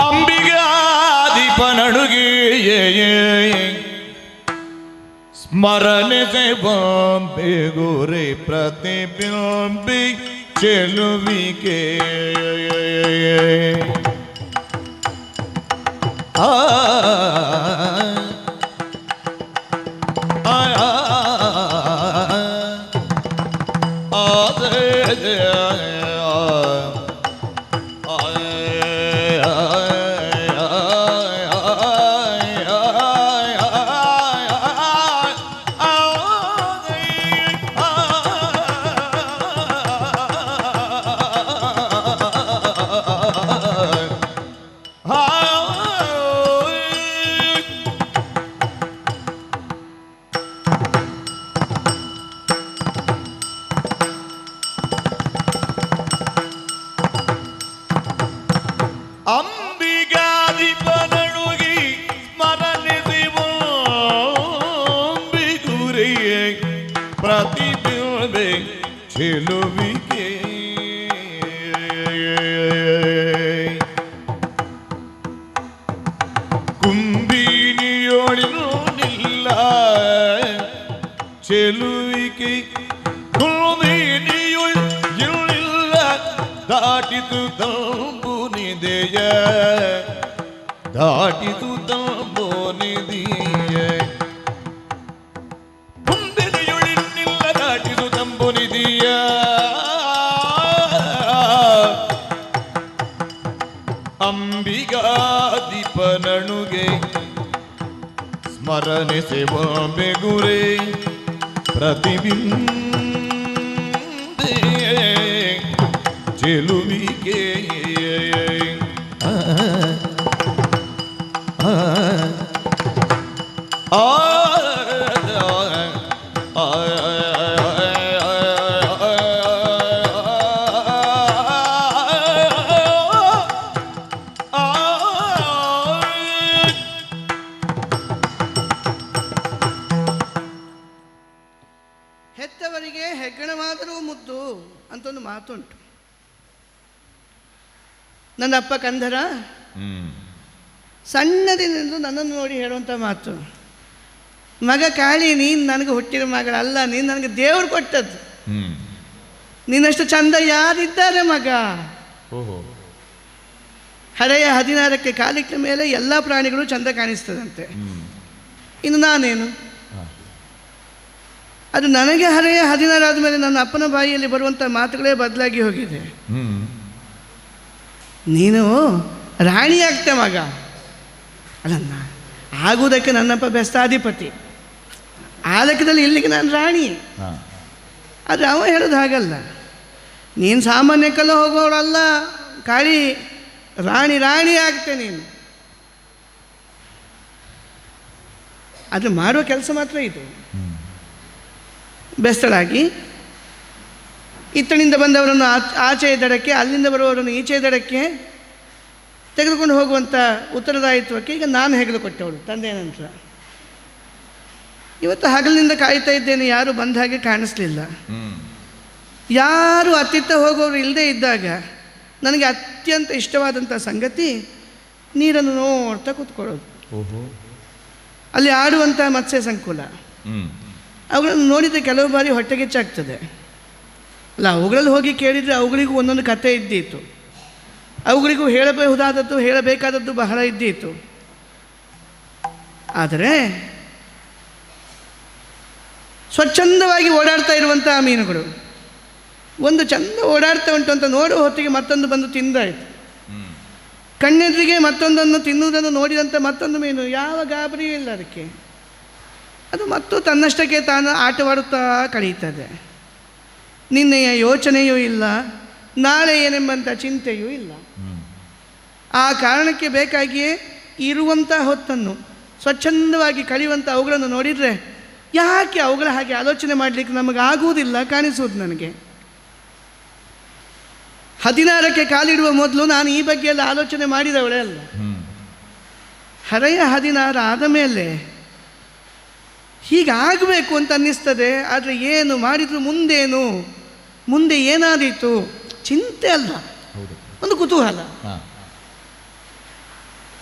ಅಂಬಿಗಾಧಿಪನಡುಗೆ ಸ್ಮರಣೆ ಬಾಂಬೆ ಗುರಿ ಪ್ರತಿಬಿಂಬಿ ಚೆಲುವಿಕೆ ಆ ಆ দিয়ে প্রতিবিম্বে ছিল বিকে കുമ്പിനിയോടില്ല ചെലുവിക്ക് കുമ്പിനിയൊഴില്ല ദാട്ടിതു തമ്പുനിതയ ദാട്ടിതു തമ്പോ ಸ್ಮರಣೆ ಸೇವಾ ಬೆಗುರೆ ಪ್ರತಿಬಿಂಬೆ ಚೆಲುವಿಗೆ ಆ, ಆ, ಆ, ಆ, ಮಾತುಂಟು. ನನ್ನ ಅಪ್ಪ ಕಂದರ ಸಣ್ಣದಿನಿಂದ ನನ್ನನ್ನು ನೋಡಿ ಹೇಳುವಂಥ ಮಾತು. ಮಗ ಕಾಳಿ ನೀನು ನನಗೆ ಹುಟ್ಟಿದ ಮಗಳಲ್ಲ ನೀನು ನನಗೆ ದೇವರು ಕೊಟ್ಟದ್ದು. ನೀನಷ್ಟು ನಿನ್ನಷ್ಟು ಚಂದ ಯಾರಿದ್ದಾರೆ ಮಗ? ಹಳೆಯ ಹದಿನಾರಕ್ಕೆ ಕಾಲಿಟ್ಟ ಮೇಲೆ ಎಲ್ಲ ಪ್ರಾಣಿಗಳು ಚಂದ ಕಾಣಿಸ್ತದಂತೆ. ಇನ್ನು ನಾನೇನು. ಅದು ನನಗೆ ಹರೆಯ ಹದಿನಾರು ಆದಮೇಲೆ ನನ್ನ ಅಪ್ಪನ ಬಾಯಿಯಲ್ಲಿ ಬರುವಂಥ ಮಾತುಗಳೇ ಬದಲಾಗಿ ಹೋಗಿದೆ. ನೀನು ರಾಣಿ ಆಗ್ತೆ ಮಗ. ಅಲ್ಲನ್ನ ಆಗುವುದಕ್ಕೆ ನನ್ನಪ್ಪ ಬೆಸ್ತಾಧಿಪತಿ. ಆ ಲೆಕ್ಕದಲ್ಲಿ ಇಲ್ಲಿಗೆ ನಾನು ರಾಣಿ. ಆದರೆ ಅವ ಹೇಳೋದು ಹಾಗಲ್ಲ. ನೀನು ಸಾಮಾನ್ಯಕ್ಕೆಲ್ಲ ಹೋಗೋಳಲ್ಲ ಕಾಳಿ ರಾಣಿ ರಾಣಿ ಆಗ್ತೆ ನೀನು. ಅದು ಮಾಡುವ ಕೆಲಸ ಮಾತ್ರ ಇದು. ಬೆಸ್ತಳಾಗಿ ಇತ್ತಣಿಂದ ಬಂದವರನ್ನು ಆಚ್- ಆಚೆಯ ದಡಕ್ಕೆ ಅಲ್ಲಿಂದ ಬರುವವರನ್ನು ಈಚೆಯ ದಡಕ್ಕೆ ತೆಗೆದುಕೊಂಡು ಹೋಗುವಂಥ ಉತ್ತರದಾಯಿತ್ವಕ್ಕೆ ಈಗ ನಾನು ಹೆಗಲು ಕೊಟ್ಟವಳು ತಂದೆಯ ನಂತರ. ಇವತ್ತು ಹಗಲಿನಿಂದ ಕಾಯ್ತಾ ಇದ್ದೇನೆ ಯಾರು ಬಂದ ಹಾಗೆ ಕಾಣಿಸ್ಲಿಲ್ಲ. ಯಾರು ಅತ್ತಿತ್ತ ಹೋಗೋರು ಇಲ್ಲದೆ ಇದ್ದಾಗ ನನಗೆ ಅತ್ಯಂತ ಇಷ್ಟವಾದಂಥ ಸಂಗತಿ ನೀರನ್ನು ನೋಡ್ತಾ ಕೂತ್ಕೊಳ್ಳೋದು. ಅಲ್ಲಿ ಆಡುವಂಥ ಮತ್ಸ್ಯ ಸಂಕುಲ. ಅವುಗಳನ್ನು ನೋಡಿದರೆ ಕೆಲವು ಬಾರಿ ಹೊಟ್ಟೆಗೆಚ್ಚಾಗ್ತದೆ ಅಲ್ಲ ಅವುಗಳಲ್ಲಿ ಹೋಗಿ ಕೇಳಿದರೆ ಅವುಗಳಿಗೂ ಒಂದೊಂದು ಕತೆ ಇದ್ದೀತು. ಅವುಗಳಿಗೂ ಹೇಳಬಹುದಾದದ್ದು ಹೇಳಬೇಕಾದದ್ದು ಬಹಳ ಇದ್ದೀತು. ಆದರೆ ಸ್ವಚ್ಛಂದವಾಗಿ ಓಡಾಡ್ತಾ ಇರುವಂಥ ಮೀನುಗಳು ಒಂದು ಚಂದ ಓಡಾಡ್ತಾ ಉಂಟು ಅಂತ ನೋಡುವ ಹೊತ್ತಿಗೆ ಮತ್ತೊಂದು ಬಂದು ತಿಂದಾಯಿತು. ಕಣ್ಣೆದುರಿಗೆ ಮತ್ತೊಂದನ್ನು ತಿನ್ನುವುದನ್ನು ನೋಡಿದಂಥ ಮತ್ತೊಂದು ಮೀನು ಯಾವ ಗಾಬರಿಯೂ ಇಲ್ಲ ಅದಕ್ಕೆ. ಅದು ಮತ್ತು ತನ್ನಷ್ಟಕ್ಕೆ ತಾನು ಆಟವಾಡುತ್ತಾ ಕಳೀತದೆ ನಿನ್ನೆಯ ಯೋಚನೆಯೂ ಇಲ್ಲ, ನಾಳೆ ಏನೆಂಬಂಥ ಚಿಂತೆಯೂ ಇಲ್ಲ. ಆ ಕಾರಣಕ್ಕೆ ಬೇಕಾಗಿಯೇ ಇರುವಂಥ ಹೊತ್ತನ್ನು, ಸ್ವಚ್ಛಂದವಾಗಿ ಕಳೆಯುವಂಥ ಅವುಗಳನ್ನು ನೋಡಿದರೆ ಯಾಕೆ ಅವುಗಳ ಹಾಗೆ ಆಲೋಚನೆ ಮಾಡಲಿಕ್ಕೆ ನಮಗೆ ಆಗುವುದಿಲ್ಲ ಕಾಣಿಸುವುದು ನನಗೆ. ಹದಿನಾರಕ್ಕೆ ಕಾಲಿಡುವ ಮೊದಲು ನಾನು ಈ ಬಗ್ಗೆ ಎಲ್ಲ ಆಲೋಚನೆ ಮಾಡಿದವಳೇ ಅಲ್ಲ. ಹರೆಯ ಹದಿನಾರು ಆದ ಮೇಲೆ ಹೀಗಾಗಬೇಕು ಅಂತ ಅನ್ನಿಸ್ತದೆ ಆದರೆ ಏನು ಮಾಡಿದ್ರು ಮುಂದೇನು? ಮುಂದೆ ಏನಾದೀತು? ಚಿಂತೆ ಅಲ್ಲ. ಒಂದು ಕುತೂಹಲ.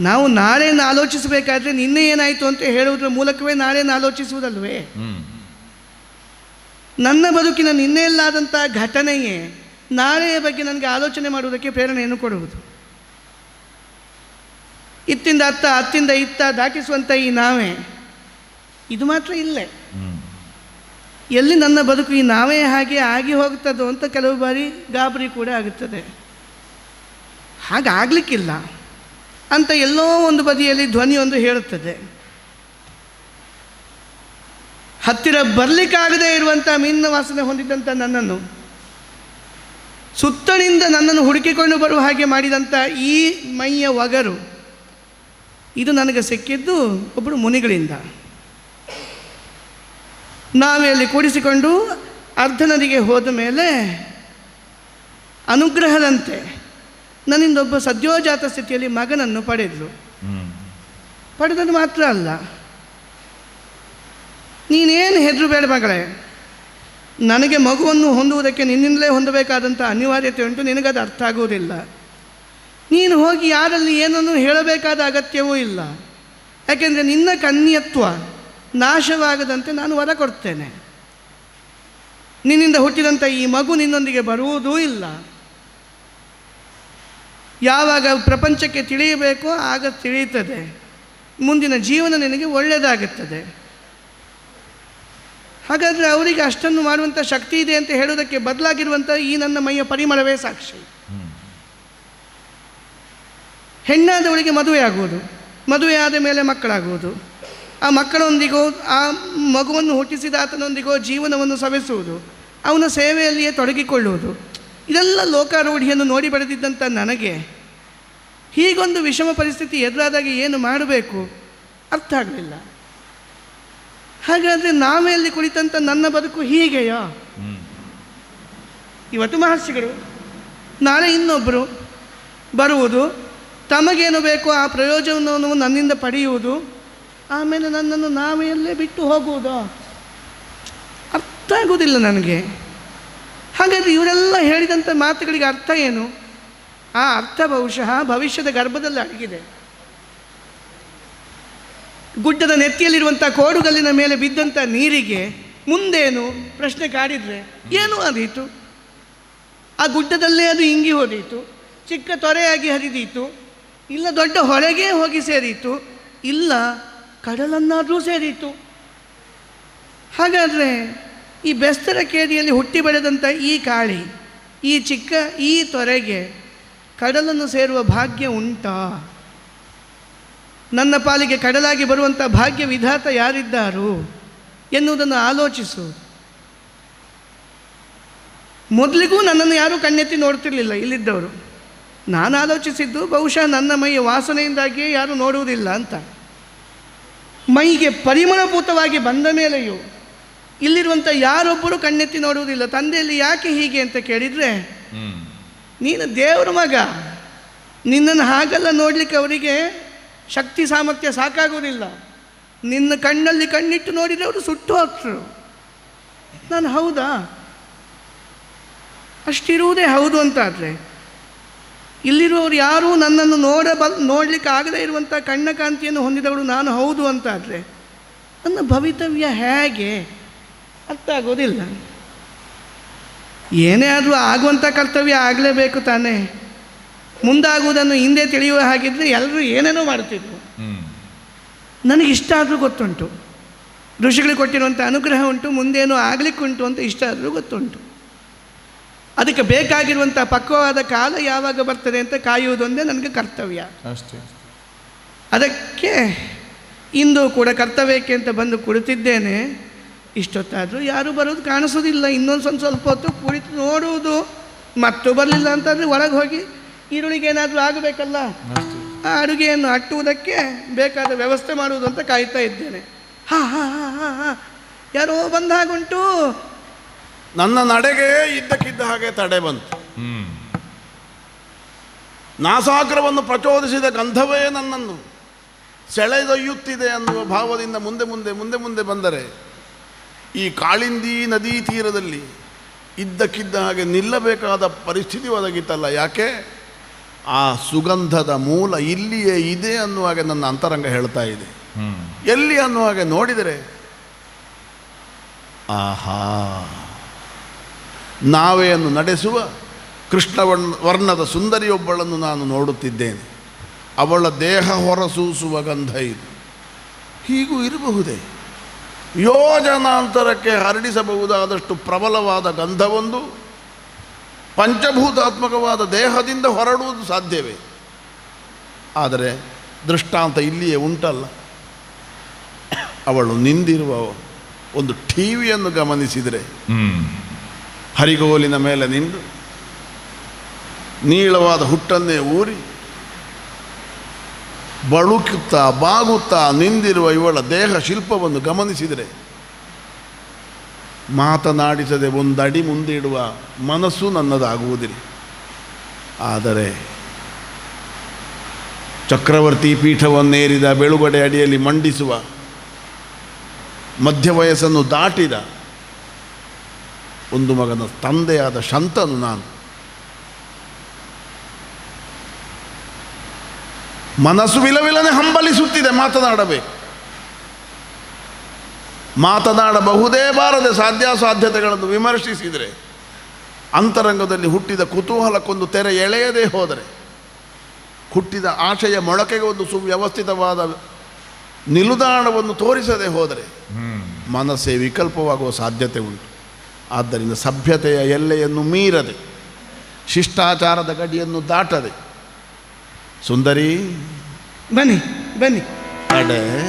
ನಾವು ನಾಳೆಯನ್ನು ಆಲೋಚಿಸಬೇಕಾದ್ರೆ ನಿನ್ನೆ ಏನಾಯಿತು ಅಂತ ಹೇಳುವುದರ ಮೂಲಕವೇ ನಾಳೆಯನ್ನು ಆಲೋಚಿಸುವುದಲ್ವೇ? ನನ್ನ ಬದುಕಿನ ನಿನ್ನೆಯಲ್ಲಾದಂಥ ಘಟನೆಯೇ ನಾಳೆಯ ಬಗ್ಗೆ ನನಗೆ ಆಲೋಚನೆ ಮಾಡುವುದಕ್ಕೆ ಪ್ರೇರಣೆಯನ್ನು ಕೊಡುವುದು. ಇತ್ತಿಂದ ಅತ್ತ ಅತ್ತಿಂದ ಇತ್ತ ದಾಟಿಸುವಂಥ ಈ ನಾವೇ ಇದು ಮಾತ್ರ ಇಲ್ಲೇ. ಎಲ್ಲಿ ನನ್ನ ಬದುಕು ಈ ನಾವೇ ಹಾಗೆ ಆಗಿ ಹೋಗ್ತದೋ ಅಂತ ಕೆಲವು ಬಾರಿ ಗಾಬರಿ ಕೂಡ ಆಗುತ್ತದೆ. ಹಾಗಾಗಲಿಕ್ಕಿಲ್ಲ. ಅಂತ ಎಲ್ಲೋ ಒಂದು ಬದಿಯಲ್ಲಿ ಧ್ವನಿಯೊಂದು ಹೇಳುತ್ತದೆ. ಹತ್ತಿರ ಬರಲಿಕ್ಕಾಗದೇ ಇರುವಂಥ ಮೀನಿನ ವಾಸನೆ ಹೊಂದಿದ್ದಂಥ ನನ್ನನ್ನು ಸುತ್ತಣಿಂದ ನನ್ನನ್ನು ಹುಡುಕಿಕೊಂಡು ಬರುವ ಹಾಗೆ ಮಾಡಿದಂಥ ಈ ಮೈಯ ಒಗರು ಇದು ನನಗೆ ಸಿಕ್ಕಿದ್ದು ಒಬ್ಬರು ಮುನಿಗಳಿಂದ. ನಾವೇ ಅಲ್ಲಿ ಕೂಡಿಸಿಕೊಂಡು ಅರ್ಧ ನದಿಗೆ ಹೋದ ಮೇಲೆ ಅನುಗ್ರಹದಂತೆ ನನ್ನಿಂದ ಒಬ್ಬ ಸದ್ಯೋಜಾತ ಸ್ಥಿತಿಯಲ್ಲಿ ಮಗನನ್ನು ಪಡೆದಳು ಪಡೆದದ್ದು ಮಾತ್ರ ಅಲ್ಲ. ನೀನೇನು ಹೆದರು ಬೇಡ ಮಗಳೇ. ನನಗೆ ಮಗುವನ್ನು ಹೊಂದುವುದಕ್ಕೆ ನಿನ್ನಿಂದಲೇ ಹೊಂದಬೇಕಾದಂಥ ಅನಿವಾರ್ಯತೆ ಉಂಟು, ನಿನಗದು ಅರ್ಥ ಆಗುವುದಿಲ್ಲ. ನೀನು ಹೋಗಿ ಯಾರಲ್ಲಿ ಏನನ್ನು ಹೇಳಬೇಕಾದ ಅಗತ್ಯವೂ ಇಲ್ಲ. ಯಾಕೆಂದರೆ ನಿನ್ನ ಕನ್ಯತ್ವ ನಾಶವಾಗದಂತೆ ನಾನು ವರ ಕೊಡ್ತೇನೆ. ನಿನ್ನಿಂದ ಹುಟ್ಟಿದಂಥ ಈ ಮಗು ನಿನ್ನೊಂದಿಗೆ ಬರುವುದೂ ಇಲ್ಲ. ಯಾವಾಗ ಪ್ರಪಂಚಕ್ಕೆ ತಿಳಿಯಬೇಕೋ ಆಗ ತಿಳಿಯುತ್ತದೆ. ಮುಂದಿನ ಜೀವನ ನಿನಗೆ ಒಳ್ಳೆಯದಾಗುತ್ತದೆ. ಹಾಗಾದರೆ ಅವರಿಗೆ ಅಷ್ಟನ್ನು ಮಾಡುವಂಥ ಶಕ್ತಿ ಇದೆ ಅಂತ ಹೇಳೋದಕ್ಕೆ ಬದಲಾಗಿರುವಂಥ ಈ ನನ್ನ ಮೈಯ ಪರಿಮಳವೇ ಸಾಕ್ಷಿ. ಹೆಣ್ಣಾದವಳಿಗೆ ಮದುವೆ ಆಗುವುದು ಮದುವೆ ಆದ ಮೇಲೆ ಮಕ್ಕಳಾಗುವುದು. ಆ ಮಕ್ಕಳೊಂದಿಗೋ, ಆ ಮಗುವನ್ನು ಹುಟ್ಟಿಸಿದ ಆತನೊಂದಿಗೋ ಜೀವನವನ್ನು ಸವೆಸುವುದು, ಅವನ ಸೇವೆಯಲ್ಲಿಯೇ ತೊಡಗಿಕೊಳ್ಳುವುದು, ಇದೆಲ್ಲ ಲೋಕಾರೂಢಿಯನ್ನು ನೋಡಿ ಬರೆದಿದ್ದಂಥ ನನಗೆ. ಹೀಗೊಂದು ವಿಷಮ ಪರಿಸ್ಥಿತಿ ಎದುರಾದಾಗ ಏನು ಮಾಡಬೇಕು? ಅರ್ಥ ಆಗಲಿಲ್ಲ. ಹಾಗಾದರೆ ನಾವೇ ಕುಳಿತಂಥ ನನ್ನ ಬದುಕು ಹೀಗೆಯಾ? ಇವತ್ತು ಮಹರ್ಷಿಗಳು, ನಾಳೆ ಇನ್ನೊಬ್ಬರು ಬರುವುದು, ತಮಗೇನು ಬೇಕೋ ಆ ಪ್ರಯೋಜನವನ್ನು ನನ್ನಿಂದ ಪಡೆಯುವುದು ಆಮೇಲೆ ನನ್ನನ್ನು ನಾವೇ ಅಲ್ಲೇ ಬಿಟ್ಟು ಹೋಗುವುದು? ಅರ್ಥ ಆಗುವುದಿಲ್ಲ ನನಗೆ. ಹಾಗಾದರೆ ಇವರೆಲ್ಲ ಹೇಳಿದಂಥ ಮಾತುಗಳಿಗೆ ಅರ್ಥ ಏನು? ಆ ಅರ್ಥ ಬಹುಶಃ ಭವಿಷ್ಯದ ಗರ್ಭದಲ್ಲಿ ಅಡಗಿದೆ. ಗುಡ್ಡದ ನೆತ್ತಿಯಲ್ಲಿರುವಂಥ ಕೋಡುಗಲ್ಲಿನ ಮೇಲೆ ಬಿದ್ದಂಥ ನೀರಿಗೆ ಮುಂದೇನು ಪ್ರಶ್ನೆ ಕಾಡಿದರೆ ಏನು ಆದೀತು ಆ ಗುಡ್ಡದಲ್ಲೇ ಅದು ಇಂಗಿ ಹೋದೀತು, ಚಿಕ್ಕ ತೊರೆಯಾಗಿ ಹರಿದೀತು, ಇಲ್ಲ ದೊಡ್ಡ ಹೊಳೆಗೆ ಹೋಗಿ ಸೇರಿತು, ಇಲ್ಲ ಕಡಲನ್ನಾದರೂ ಸೇರಿತು ಹಾಗಾದರೆ ಈ ಬೆಸ್ತರ ಕೇರಿಯಲ್ಲಿ ಹುಟ್ಟಿ ಬೆಳೆದಂಥ ಈ ಕಾಳಿ ಈ ಚಿಕ್ಕ ಈ ತೊರೆಗೆ ಕಡಲನ್ನು ಸೇರುವ ಭಾಗ್ಯ ಉಂಟಾ? ನನ್ನ ಪಾಲಿಗೆ ಕಡಲಾಗಿ ಬರುವಂಥ ಭಾಗ್ಯ ವಿಧಾತ ಯಾರಿದ್ದಾರು ಎನ್ನುವುದನ್ನು ಆಲೋಚಿಸು. ಮೊದಲಿಗೂ ನನ್ನನ್ನು ಯಾರೂ ಕಣ್ಣೆತ್ತಿ ನೋಡ್ತಿರ್ಲಿಲ್ಲ ಇಲ್ಲಿದ್ದವರು. ನಾನು ಆಲೋಚಿಸಿದ್ದು ಬಹುಶಃ ನನ್ನ ಮೈಯ ವಾಸನೆಯಿಂದಾಗಿಯೇ ಯಾರೂ ನೋಡುವುದಿಲ್ಲ ಅಂತ. ಮೈಗೆ ಪರಿಮಳಭೂತವಾಗಿ ಬಂದ ಮೇಲೆಯೂ ಇಲ್ಲಿರುವಂಥ ಯಾರೊಬ್ಬರು ಕಣ್ಣೆತ್ತಿ ನೋಡುವುದಿಲ್ಲ. ತಂದೆಯಲ್ಲಿ ಯಾಕೆ ಹೀಗೆ ಅಂತ ಕೇಳಿದರೆ ನೀನು ದೇವರ ಮಗ. ನಿನ್ನನ್ನು ಹಾಗೆಲ್ಲ ನೋಡಲಿಕ್ಕೆ ಅವರಿಗೆ ಶಕ್ತಿ ಸಾಮರ್ಥ್ಯ ಸಾಕಾಗೋದಿಲ್ಲ ನಿನ್ನ ಕಣ್ಣಲ್ಲಿ ಕಣ್ಣಿಟ್ಟು ನೋಡಿದರೆ ಅವರು ಸುಟ್ಟು ಹೋಗ್ತರು. ನಾನು ಹೌದಾ? ಅಷ್ಟಿರುವುದೇ ಹೌದು ಅಂತಾದರೆ ಇಲ್ಲಿರುವವರು ಯಾರೂ ನನ್ನನ್ನು ನೋಡ ಬ ನೋಡಲಿಕ್ಕೆ ಆಗದೇ ಇರುವಂಥ ಕಣ್ಣ ಕಾಂತಿಯನ್ನು ಹೊಂದಿದವಳು ನಾನು ಹೌದು ಅಂತಾದರೆ ನನ್ನ ಭವಿತವ್ಯ ಹೇಗೆ ಅರ್ಥ ಆಗೋದಿಲ್ಲ. ಏನೇ ಆದರೂ ಆಗುವಂಥ ಕರ್ತವ್ಯ ಆಗಲೇಬೇಕು ತಾನೇ. ಮುಂದಾಗುವುದನ್ನು ಹಿಂದೆ ತಿಳಿಯುವ ಹಾಗಿದ್ದರೆ ಎಲ್ಲರೂ ಏನೇನೋ ಮಾಡ್ತಿದ್ರು ನನಗೆ ಇಷ್ಟ ಆದರೂ ಗೊತ್ತುಂಟು. ಋಷಿಗಳಿಗೆ ಕೊಟ್ಟಿರುವಂಥ ಅನುಗ್ರಹ ಉಂಟು ಮುಂದೇನೋ ಆಗಲಿಕ್ಕುಂಟು ಅಂತ ಇಷ್ಟ ಆದರೂ ಗೊತ್ತುಂಟು. ಅದಕ್ಕೆ ಬೇಕಾಗಿರುವಂಥ ಪಕ್ವವಾದ ಕಾಲ ಯಾವಾಗ ಬರ್ತದೆ ಅಂತ ಕಾಯುವುದೊಂದೇ ನನಗೆ ಕರ್ತವ್ಯ. ಅಷ್ಟೇ. ಅದಕ್ಕೆ ಇಂದು ಕೂಡ ಕರ್ತವ್ಯಕ್ಕೆ ಅಂತ ಬಂದು ಕುಳಿತಿದ್ದೇನೆ. ಇಷ್ಟೊತ್ತಾದರೂ ಯಾರೂ ಬರೋದು ಕಾಣಿಸೋದಿಲ್ಲ ಇನ್ನೊಂದು ಸ್ವಲ್ಪ ಸ್ವಲ್ಪ ಹೊತ್ತು ಕುಳಿತು ನೋಡುವುದು ಮತ್ತು ಬರಲಿಲ್ಲ ಅಂತಂದರೆ ಒಳಗೆ ಹೋಗಿ ಈರುಳ್ಳಿಗೆ ಏನಾದರೂ ಆಗಬೇಕಲ್ಲ? ಆ ಅಡುಗೆಯನ್ನು ಅಟ್ಟುವುದಕ್ಕೆ ಬೇಕಾದ ವ್ಯವಸ್ಥೆ ಮಾಡುವುದು ಅಂತ ಕಾಯ್ತಾ ಇದ್ದೇನೆ. ಹಾಂ ಹಾಂ ಹಾಂ ಹಾಂ ಹಾಂ. ಯಾರೋ ಬಂದ ಹಾಗುಂಟು ನನ್ನ ನಡೆಗೆ ಇದ್ದಕ್ಕಿದ್ದ ಹಾಗೆ ತಡೆ ಬಂತು. ನಾಸಾಗ್ರವನ್ನು ಪ್ರಚೋದಿಸಿದ ಗಂಧವೇ ನನ್ನನ್ನು. ಸೆಳೆದೊಯ್ಯುತ್ತಿದೆ ಅನ್ನುವ ಭಾವದಿಂದ ಮುಂದೆ ಮುಂದೆ ಮುಂದೆ ಮುಂದೆ ಬಂದರೆ, ಈ ಕಾಳಿಂದಿ ನದಿ ತೀರದಲ್ಲಿ ಇದ್ದಕ್ಕಿದ್ದ ಹಾಗೆ ನಿಲ್ಲಬೇಕಾದ ಪರಿಸ್ಥಿತಿ ಒದಗಿತ್ತಲ್ಲ ಯಾಕೆ? ಆ ಸುಗಂಧದ ಮೂಲ ಇಲ್ಲಿಯೇ ಇದೆ ಅನ್ನುವಾಗ ನನ್ನ ಅಂತರಂಗ ಹೇಳ್ತಾ ಇದೆ. ಎಲ್ಲಿ ಎಲ್ಲಿ ಹಾಗೆ ನೋಡಿದರೆ, ಆಹಾ. ನಾವೆಯನ್ನು ನಡೆಸುವ ಕೃಷ್ಣ ವರ್ಣ- ವರ್ಣದ ಸುಂದರಿಯೊಬ್ಬಳನ್ನು ನಾನು ನೋಡುತ್ತಿದ್ದೇನೆ. ಅವಳ ದೇಹ ಹೊರಸೂಸುವ ಗಂಧ ಇದು. ಹೀಗೂ ಇರಬಹುದೇ? ಯೋಜನಾಂತರಕ್ಕೆ ಹರಡಿಸಬಹುದಾದಷ್ಟು ಪ್ರಬಲವಾದ ಗಂಧವೊಂದು ಪಂಚಭೂತಾತ್ಮಕವಾದ ದೇಹದಿಂದ ಹೊರಡುವುದು ಸಾಧ್ಯವೇ? ಆದರೆ ದೃಷ್ಟಾಂತ ಇಲ್ಲಿಯೇ ಉಂಟಲ್ಲ. ಅವಳು ನಿಂದಿರುವ ಒಂದು ಟಿವಿಯನ್ನು ಗಮನಿಸಿದರೆ ಹರಿಗೋಲಿನ ಮೇಲೆ ನಿಂದು. ನೀಳವಾದ ಹುಟ್ಟನ್ನೇ ಊರಿ. ಬಳುಕುತ್ತಾ ಬಾಗುತ್ತಾ ನಿಂದಿರುವ ಇವಳ ದೇಹ ಶಿಲ್ಪವನ್ನು ಗಮನಿಸಿದರೆ ಮಾತನಾಡಿಸದೆ ಒಂದಡಿ ಮುಂದಿಡುವ ಮನಸ್ಸು ನನ್ನದಾಗುವುದಿಲ್ಲ. ಆದರೆ ಚಕ್ರವರ್ತಿ ಪೀಠವನ್ನೇರಿದ ಬೆಳುಗಡೆ ಅಡಿಯಲ್ಲಿ ಮಂಡಿಸುವ ಮಧ್ಯ ವಯಸ್ಸನ್ನು ದಾಟಿದ ಒಂದು ಮಗನ ತಂದೆಯಾದ ಶಂತನು ನಾನು. ಮನಸ್ಸು ವಿಲವಿಲನೆ ಹಂಬಲಿಸುತ್ತಿದೆ ಮಾತನಾಡಬೇಕು. ಮಾತನಾಡಬಹುದೇ ಬಾರದೆ ಸಾಧ್ಯಾಸಾಧ್ಯತೆಗಳನ್ನು ವಿಮರ್ಶಿಸಿದರೆ ಅಂತರಂಗದಲ್ಲಿ ಹುಟ್ಟಿದ ಕುತೂಹಲಕ್ಕೊಂದು ತೆರೆ ಎಳೆಯದೇ ಹೋದರೆ ಹುಟ್ಟಿದ ಆಶಯ ಮೊಳಕೆಗೆ ಒಂದು ಸುವ್ಯವಸ್ಥಿತವಾದ ನಿಲುದಾಣವನ್ನು ತೋರಿಸದೆ ಹೋದರೆ ಮನಸ್ಸೇ ವಿಕಲ್ಪವಾಗುವ ಸಾಧ್ಯತೆ ಉಂಟು. ಆದ್ದರಿಂದ ಸಭ್ಯತೆಯ ಎಲ್ಲೆಯನ್ನು ಮೀರದೆ ಶಿಷ್ಟಾಚಾರದ ಗಡಿಯನ್ನು ದಾಟದೆ. ಸುಂದರಿ ಬನ್ನಿ ಬನ್ನಿ. ಅಡೆ